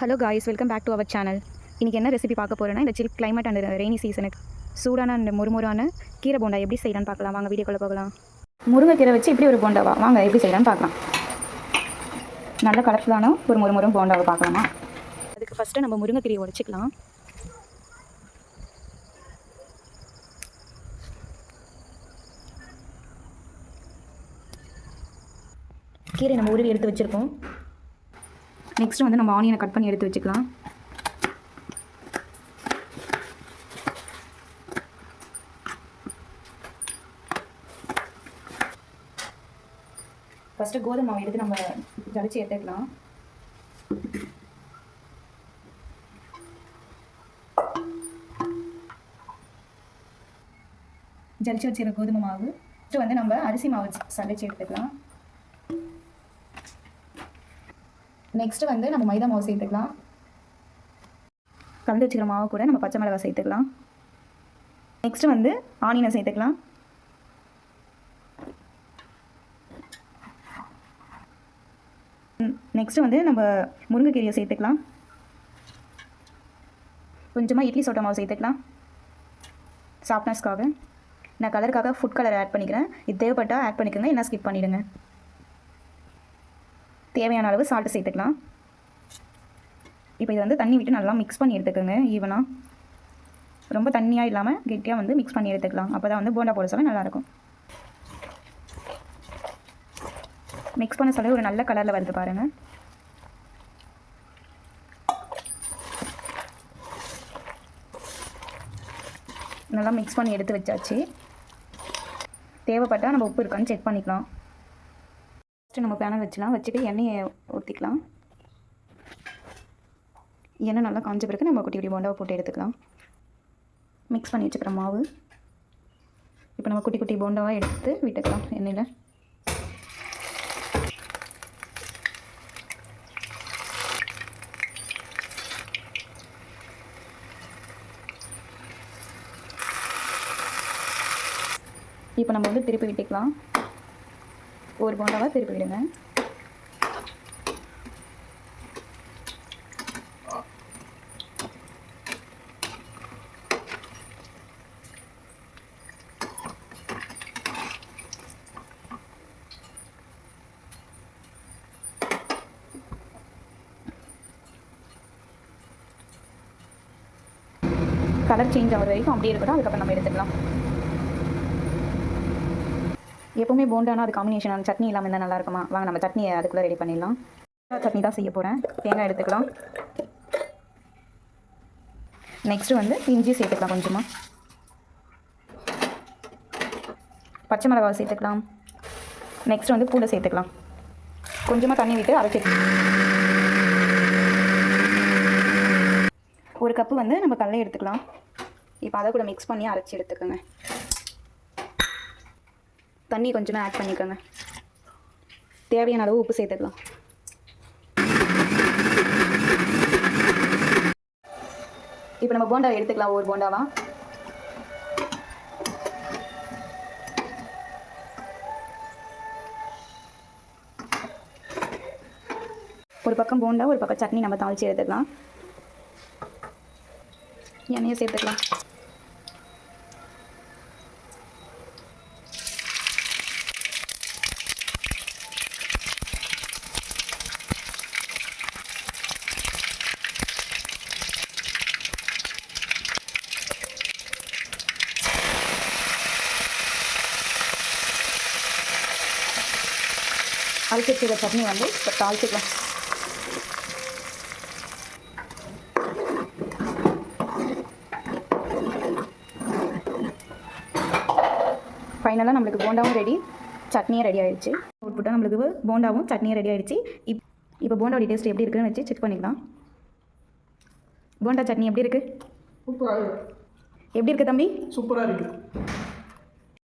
Hello guys welcome back to our channel இன்றைக்கி என்ன recipe பார்க்க போகிறேன்னா இந்த சில் கிளைமேட் அண்ட் ரெய்னி சீசனுக்கு சூடான அந்த முறுமுறான கீரை போண்டா எப்படி செய்யலான்னு பார்க்கலாம். வாங்க வீடியோக்குள்ளே போகலாம். முருங்கைக்கீரை வச்சு இப்படி ஒரு போண்டாவா வாங்க எப்படி செய்யலான்னு பார்க்கலாம். நல்ல கலர்ஃபுல்லான ஒரு முறுமுறும் போண்டாவை பார்க்கலாமா? அதுக்கு ஃபஸ்ட்டு நம்ம முருங்கைக்கீரையை உடச்சிக்கலாம். கீரை நம்ம உருவி எடுத்து வச்சுருக்கோம். நெக்ஸ்ட் வந்து நம்ம ஆனியனை கட் பண்ணி எடுத்து வச்சுக்கலாம். ஃபஸ்ட்டு கோதுமை மாவு எடுத்து நம்ம ஜலிச்சு எடுத்துக்கலாம். ஜலிச்சு வச்சுருக்க கோதுமை மாவு. ஃபஸ்ட்டு வந்து நம்ம அரிசி மாவு சலிச்சு எடுத்துக்கலாம். நெக்ஸ்ட் வந்து நம்ம மைதா மாவு சேர்த்துக்கலாம். கலந்து வச்சுக்கிற மாவு கூட நம்ம பச்சை மிளகாய் சேர்த்துக்கலாம். நெக்ஸ்ட் வந்து ஆனியனை சேர்த்துக்கலாம். நெக்ஸ்ட் வந்து நம்ம முருங்கைக்கீரையை சேர்த்துக்கலாம். கொஞ்சமாக இட்லி சோட்டா மாவு சேர்த்துக்கலாம். சாஃப்ட்னஸ்க்காக நான் கலருக்காக ஃபுட் கலர் ஆட் பண்ணிக்கிறேன். இது தேவைப்பட்டால் ஆட் பண்ணிக்கோங்க என்ன ஸ்கிப் பண்ணிவிடுங்க தேவையான அளவு சால்ட்டு சேர்த்துக்கலாம். இப்போ இது வந்து தண்ணி விட்டு நல்லா மிக்ஸ் பண்ணி எடுத்துக்கோங்க ஈவனாக ரொம்ப தண்ணியாக இல்லாமல் கெட்டியாக வந்து மிக்ஸ் பண்ணி எடுத்துக்கலாம். அப்போ தான் வந்து போண்டா போட சொல்ல நல்லாயிருக்கும். மிக்ஸ் பண்ண சொல்ல ஒரு நல்ல கலரில் வருது பாருங்கள் நல்லா மிக்ஸ் பண்ணி எடுத்து வச்சாச்சு. தேவைப்பட்டால் நம்ம உப்பு இருக்கான்னு செக் பண்ணிக்கலாம். ஃபஸ்ட்டு நம்ம பேனை வச்சுலாம். வச்சுட்டு எண்ணெயை ஊற்றிக்கலாம் எண்ணெய் நல்லா காஞ்ச பிறகு நம்ம குட்டி குட்டி போண்டாவை போட்டு எடுத்துக்கலாம். மிக்ஸ் பண்ணி வச்சுக்கிற மாவு. இப்போ நம்ம குட்டி குட்டி போண்டாவாக எடுத்து விட்டுக்கலாம் எண்ணெயில். இப்போ நம்ம வந்து திருப்பி விட்டுக்கலாம். ஒரு போண்டாவாக திருப்பி விடுங்க கலர் சேஞ்ச் ஆகிற வரைக்கும் அப்படியே இருக்கட்டும். அதுக்கப்புறம் நம்ம எடுத்துக்கலாம். எப்போவுமே போண்டானா அது காம்பினேஷன் சட்னி இல்லாமல் இருந்தால் நல்லா இருக்குமா? வாங்க நம்ம சட்னியை அதுக்குள்ளே ரெடி பண்ணிடலாம். சட்னி தான் செய்ய போகிறேன் தேங்காய் எடுத்துக்கலாம். நெக்ஸ்ட்டு வந்து இஞ்சி சேர்த்துக்கலாம் கொஞ்சமாக பச்சை மிளகாவை சேர்த்துக்கலாம். நெக்ஸ்ட் வந்து பூண்டை சேர்த்துக்கலாம். கொஞ்சமாக தண்ணி விட்டு அரைச்சிக்கலாம் ஒரு கப்பு வந்து நம்ம கடலை எடுத்துக்கலாம். இப்போ அதை கூட மிக்ஸ் பண்ணி அரைச்சி எடுத்துக்கோங்க. தண்ணி கொஞ்சமாக ஆட் பண்ணிக்கோங்க. தேவையான அளவு உப்பு சேர்த்துக்கலாம். இப்போ நம்ம போண்டா எடுத்துக்கலாம் ஒவ்வொரு போண்டாவா? ஒரு பக்கம் போண்டா ஒரு பக்கம் சட்னி நம்ம தாளித்து எடுத்துக்கலாம். எண்ணெயை சேர்த்துக்கலாம். அரைச்சி வச்சுக்கிற சட்னி வந்து இப்போ தாளிச்சிக்கலாம். ஃபைனலாக நம்மளுக்கு போண்டாவும் ரெடி சட்னியும் ரெடி ஆயிடுச்சு. போட்டால் நம்மளுக்கு போண்டாவும் சட்னியும் ரெடி ஆயிடுச்சு. இப் இப்போ போண்டாவோட டேஸ்ட் எப்படி இருக்குன்னு வச்சு செக் பண்ணிக்கலாம். போண்டா சட்னி எப்படி இருக்குது எப்படி இருக்குது தம்பி? சூப்பராக இருக்குது